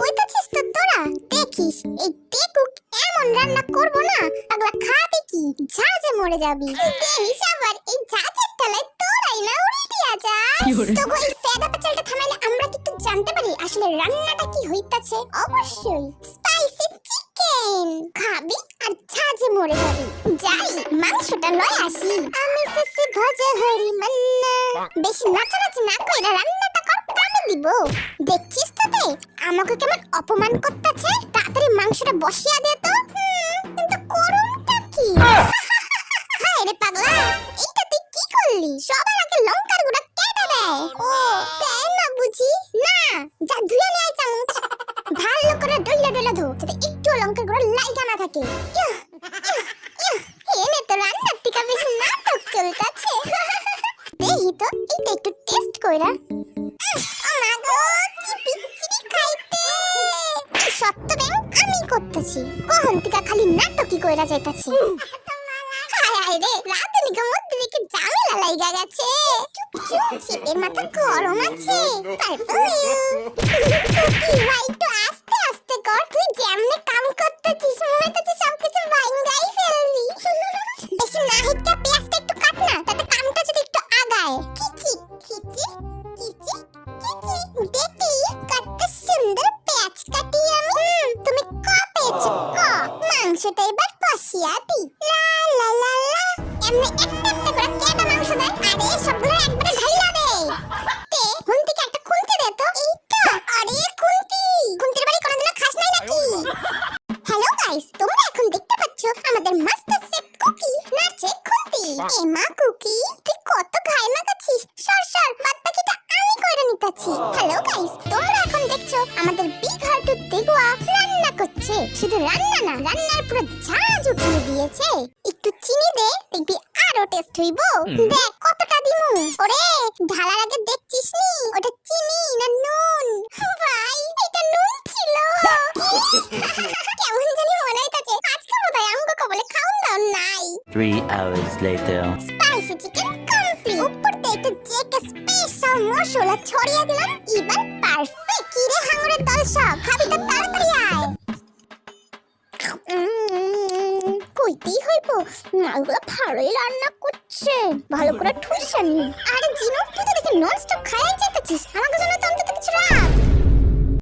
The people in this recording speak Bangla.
কইতাছিস তো তোরা? দেখিস এই টেকুক এমন রান্না করব না পাগলা খাবে কি? ঝাঁঝে মরে যাবি। দেখিস আবার এই ঝাঁঝের তলায় তোরাই না উল্টিয়া যায় তো এই ফেদা পেঁচালটা থামাইলে আমরা কিন্তু জানতে পারি আসলে রান্নাটা কি হইতাছে? অবশ্যই। Spicy chicken. খাবি আর ঝাঁঝে মরে যাবি। যাই মাংসটা লয় আসি। আমি সিসি ভজে হরি মান্না। বেশি নাচানাচি না কইরা কামে দিব। দেখছিস তো তে আমাকে কেমন অপমান করতেছে? তাড়াতাড়ি মাংসটা বসিয়া দে তো। কিন্তু করুনটা কি? হায় রে পাগলা, এইটা তুই কি করলি? সবার আগে লঙ্কার গুঁড়া কেটে দেয় ও, তাই না বুঝি? না, যা ধুয়ে নিয়ে আয় চামচ। ভালো করে ডইলা ডইলা ধো, যাতে একটু লঙ্কার গুঁড়া লাইগা না থাকে। এনে তো রান্নার থেকে বেশি নাটক চলতেছে। দেখি তো, এইটা একটু টেস্ট কইরা ব্যাং আমি করতেছি। কখন থেকে খালি নাটকই কইরা যাইতাছি। ভাই, একটু আস্তে আস্তে কর। কামটা যদি একটু আগায়। দেখি মাংসটা এবার কষিয়া দি লা লা লা লা। এমনি একটা একটা করে কেটা মাংস দেয় আরে সবগুলো একবারে ঢাইলা দে তে একটা খুন্তি দে তো। এই আরে খুন্তি! খুন্তির বাড়ি কোনোদিনও খাস নাই নাকি? হ্যালো গাইস তোমরা এখন দেখতে পাচ্ছ আমাদের মাস্টার শেফ কুকি নাচে খুন্তি। এ মা কুকি তুই কত ঘাই মাখাচ্ছিস? সর সর বাদ বাকিটা আমি করে নিতেছি। হ্যালো গাইস তোমরা এখন দেখছ আমাদের শুধু রান্না না রান্নার পুরো ঝাঁজ উঠিয়ে দিয়েছে। একটু চিনি দে দেখবি আরও টেস্ট হইব। দেখ কতটা দিমু। ওরে ঢালার আগে দেখছিস নি? ওটা চিনি না নুন? ভাই এটা নুন ছিল। কেমন জানি মনে হইতাছে আজকে বোধহয় আমগো কবলে খাউন দাও নাই। Three hours later. Spicy chicken complete উপর একটু জেকে স্পেশাল মশলা ছড়িয়ে দিলাম এবার পারফেক্ট কি রে হাঙরের হইব? মালগুলো ভালোই রান্না করছে। ভালো করে ঠুসে আরে জিনু তুই তো দেখে ননস্টপ খাইয়াই যেতেছিস আমাকে জন্য তো